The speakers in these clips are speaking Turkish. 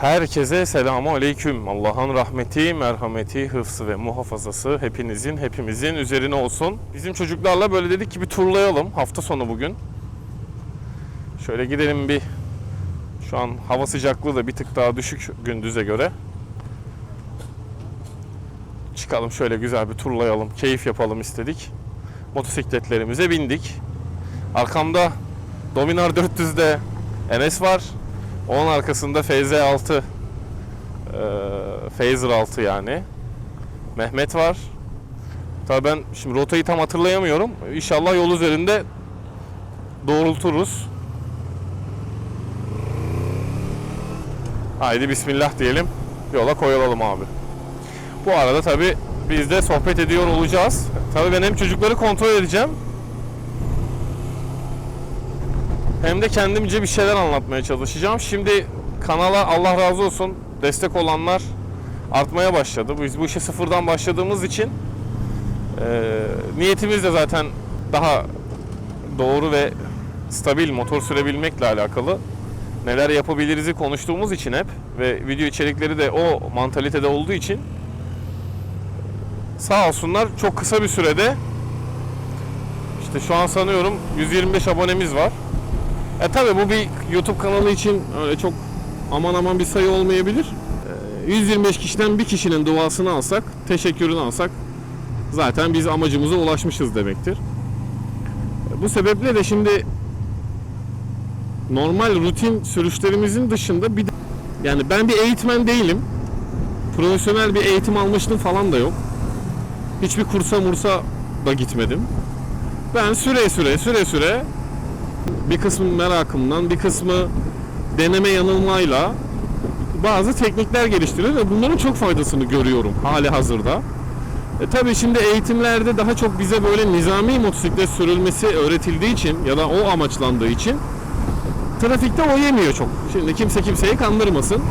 Herkese selamu aleyküm. Allah'ın rahmeti, merhameti, hıfzı ve muhafazası hepinizin, hepimizin üzerine olsun. Bizim çocuklarla böyle dedik ki bir turlayalım hafta sonu bugün. Şöyle gidelim bir şu an hava sıcaklığı da bir tık daha düşük gündüze göre. Çıkalım şöyle güzel bir turlayalım, keyif yapalım istedik. Motosikletlerimize bindik. Arkamda Dominar 400'de Enes var. Onun arkasında FZ6 eee Phaser 6 yani. Mehmet var. Tabii ben şimdi rotayı tam hatırlayamıyorum. İnşallah yol üzerinde doğrulturuz. Haydi bismillah diyelim. Yola koyulalım abi. Bu arada tabii biz de sohbet ediyor olacağız. Tabii ben hem çocukları kontrol edeceğim. Hem de kendimce bir şeyler anlatmaya çalışacağım. Şimdi kanala Allah razı olsun destek olanlar artmaya başladı. Biz bu işe sıfırdan başladığımız için e, niyetimiz de zaten daha doğru ve stabil motor sürebilmekle alakalı neler yapabiliriz'i konuştuğumuz için hep ve video içerikleri de o mantalitede olduğu için sağ olsunlar çok kısa bir sürede işte şu an sanıyorum 125 abonemiz var. E tabi bu bir YouTube kanalı için öyle çok aman aman bir sayı olmayabilir. E, 125 kişiden bir kişinin duasını alsak, teşekkürünü alsak zaten biz amacımıza ulaşmışız demektir. E, Bu sebeple de şimdi normal rutin sürüşlerimizin dışında bir de, yani ben bir eğitmen değilim. Profesyonel bir eğitim almışlığım falan da yok. Hiçbir kursa mursa da gitmedim. Ben süre süre süre süre bir kısmı merakımdan, bir kısmı deneme yanılmayla bazı teknikler geliştiriyor ve bunların çok faydasını görüyorum hali hazırda. E tabii şimdi eğitimlerde daha çok bize böyle nizami motosiklet sürülmesi öğretildiği için ya da o amaçlandığı için trafikte o yemiyor çok. Şimdi kimse kimseyi kandırmasın.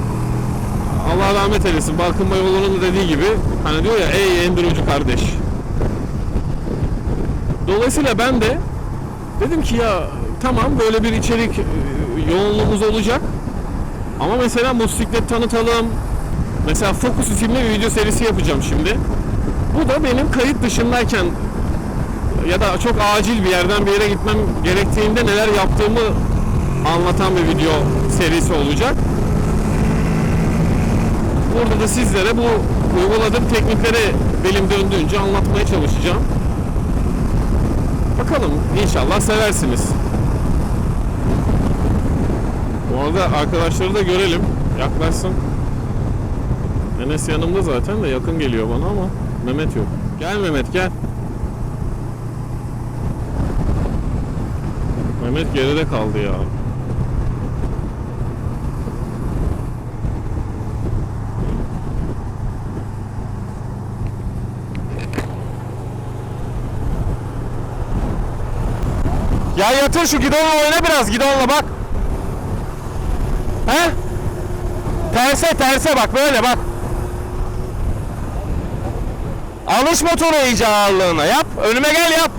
Allah rahmet eylesin. Barkınma yolunun dediği gibi hani diyor ya ey endurocu kardeş. Dolayısıyla ben de dedim ki ya tamam böyle bir içerik e, yoğunluğumuz olacak. Ama mesela motosiklet tanıtalım. Mesela Focus isimli bir video serisi yapacağım şimdi. Bu da benim kayıt dışındayken ya da çok acil bir yerden bir yere gitmem gerektiğinde neler yaptığımı anlatan bir video serisi olacak. Burada da sizlere bu uyguladığım teknikleri benim döndüğünce anlatmaya çalışacağım. Bakalım inşallah seversiniz. Bu arada arkadaşları da görelim. Yaklaşsın. Enes yanımda zaten de yakın geliyor bana ama Mehmet yok. Gel Mehmet gel. Mehmet geride kaldı ya. Ya yatır şu gidonla oyna biraz gidonla bak. He? Terse terse bak böyle bak. Alış motoru iyice ağırlığına yap. Önüme gel yap.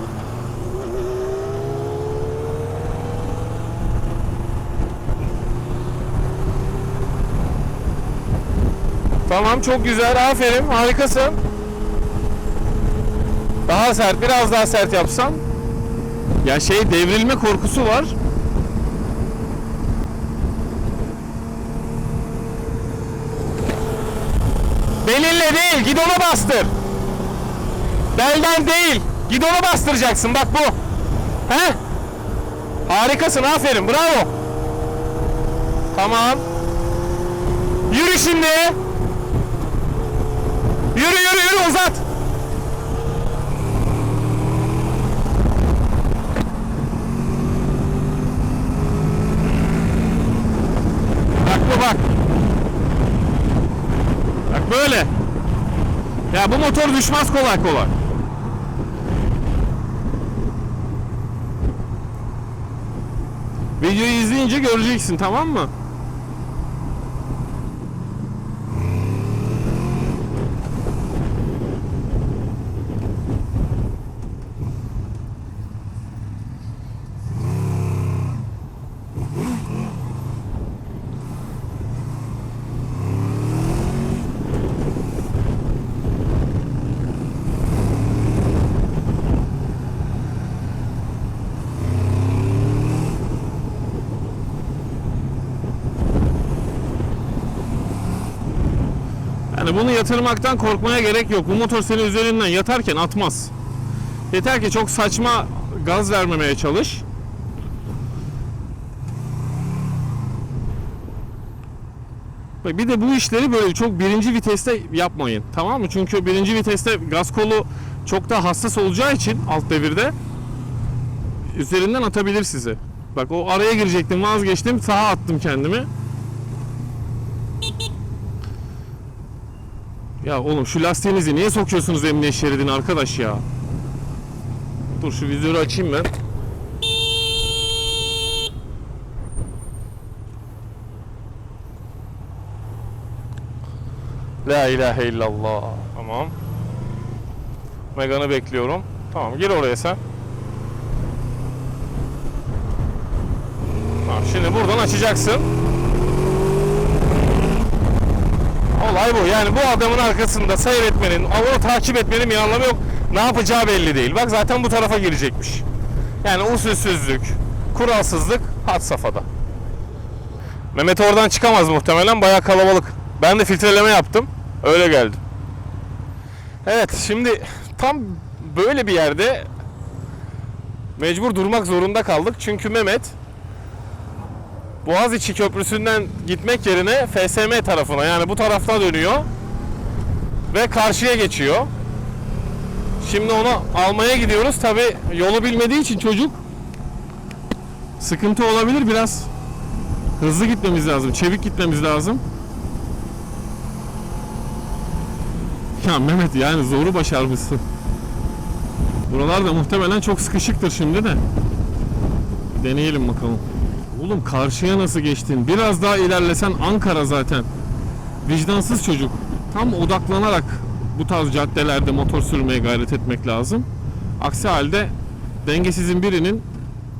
Tamam çok güzel aferin harikasın. Daha sert biraz daha sert yapsan. Ya şey devrilme korkusu var. Belinle değil, gidona bastır. Belden değil, gidona bastıracaksın bak bu. He? Harikasın, aferin, bravo. Tamam. Yürü şimdi. Yürü yürü yürü uzat. Bak bu bak. Bak böyle. Bu motor düşmez kolay kolay. Videoyu izleyince göreceksin tamam mı? Yani bunu yatırmaktan korkmaya gerek yok. Bu motor senin üzerinden yatarken atmaz. Yeter ki çok saçma gaz vermemeye çalış. Bak Bir de bu işleri böyle çok birinci viteste yapmayın. Tamam mı? Çünkü birinci viteste gaz kolu çok daha hassas olacağı için alt devirde üzerinden atabilir sizi. Bak o araya girecektim vazgeçtim sağa attım kendimi. Ya oğlum şu lastiğinizi niye sokuyorsunuz emniyet şeridine arkadaş ya? Dur şu vizörü açayım ben. La ilahe illallah. Tamam. Megan'ı bekliyorum. Tamam gir oraya sen. Tamam, şimdi buradan açacaksın. Olay bu. Yani bu adamın arkasında seyretmenin, onu takip etmenin bir anlamı yok. Ne yapacağı belli değil. Bak zaten bu tarafa girecekmiş. Yani usulsüzlük, kuralsızlık had safhada. Mehmet oradan çıkamaz muhtemelen. Bayağı kalabalık. Ben de filtreleme yaptım. Öyle geldim. Evet şimdi tam böyle bir yerde mecbur durmak zorunda kaldık. Çünkü Mehmet Boğaziçi Köprüsü'nden gitmek yerine FSM tarafına yani bu tarafta dönüyor ve karşıya geçiyor. Şimdi onu almaya gidiyoruz. Tabi yolu bilmediği için çocuk sıkıntı olabilir biraz. Hızlı gitmemiz lazım, çevik gitmemiz lazım. Ya Mehmet yani zoru başarmışsın. Buralar da muhtemelen çok sıkışıktır şimdi de. Deneyelim bakalım. Oğlum karşıya nasıl geçtin? Biraz daha ilerlesen Ankara zaten. Vicdansız çocuk. Tam odaklanarak bu tarz caddelerde motor sürmeye gayret etmek lazım. Aksi halde dengesizin birinin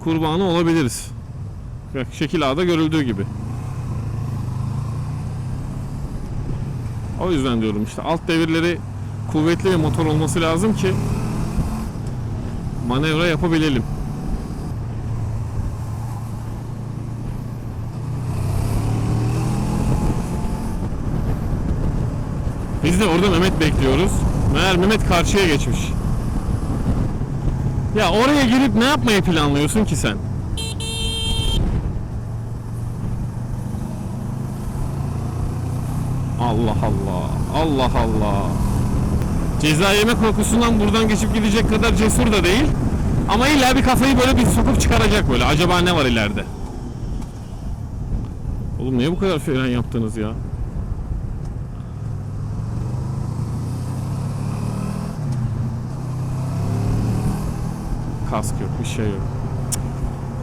kurbanı olabiliriz. Bak, Şekil A'da görüldüğü gibi. O yüzden diyorum işte alt devirleri kuvvetli bir motor olması lazım ki manevra yapabilelim. Biz de orada Mehmet bekliyoruz. Meğer Mehmet karşıya geçmiş. Ya oraya girip ne yapmayı planlıyorsun ki sen? Allah Allah. Allah Allah. Ceza yeme korkusundan buradan geçip gidecek kadar cesur da değil. Ama illa bir kafayı böyle bir sokup çıkaracak böyle. Acaba ne var ileride? Oğlum niye bu kadar fren yaptınız ya? Kask yok, bir şey yok.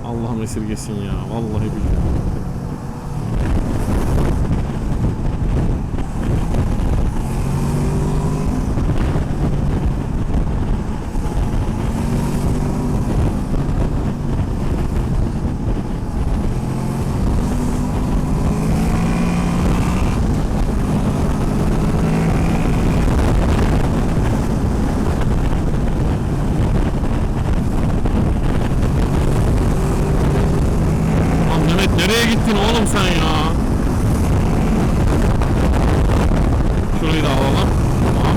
Allah'ım esirgesin ya. Vallahi billahi. Lan Mehmet nereye gittin oğlum sen ya? Şurayı da alalım. Tamam.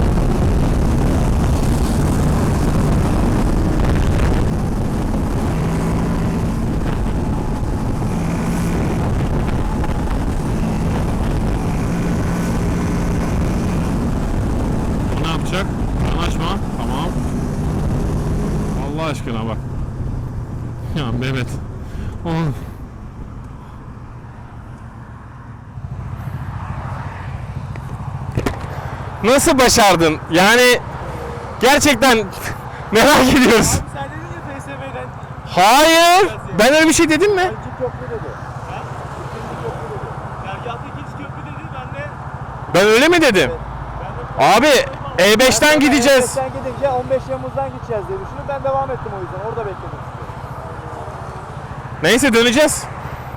Bu ne yapacak? Yanaşma. Tamam. Allah aşkına bak. Ya Mehmet. Oğlum. Nasıl başardın? Yani gerçekten merak ediyoruz. Sen dedin ya FSM'den Hayır. Ben öyle bir şey dedim mi? ikinci köprü dedi. Ha? İkinci köprü dedi. Dergahta ikinci köprü dedi. Ben de Ben öyle mi dedim? de Abi E5'ten gideceğiz. Sen gidince 15 Temmuz'dan gideceğiz diye düşündüm. Ben devam ettim o yüzden. Orada bekledim. Neyse döneceğiz.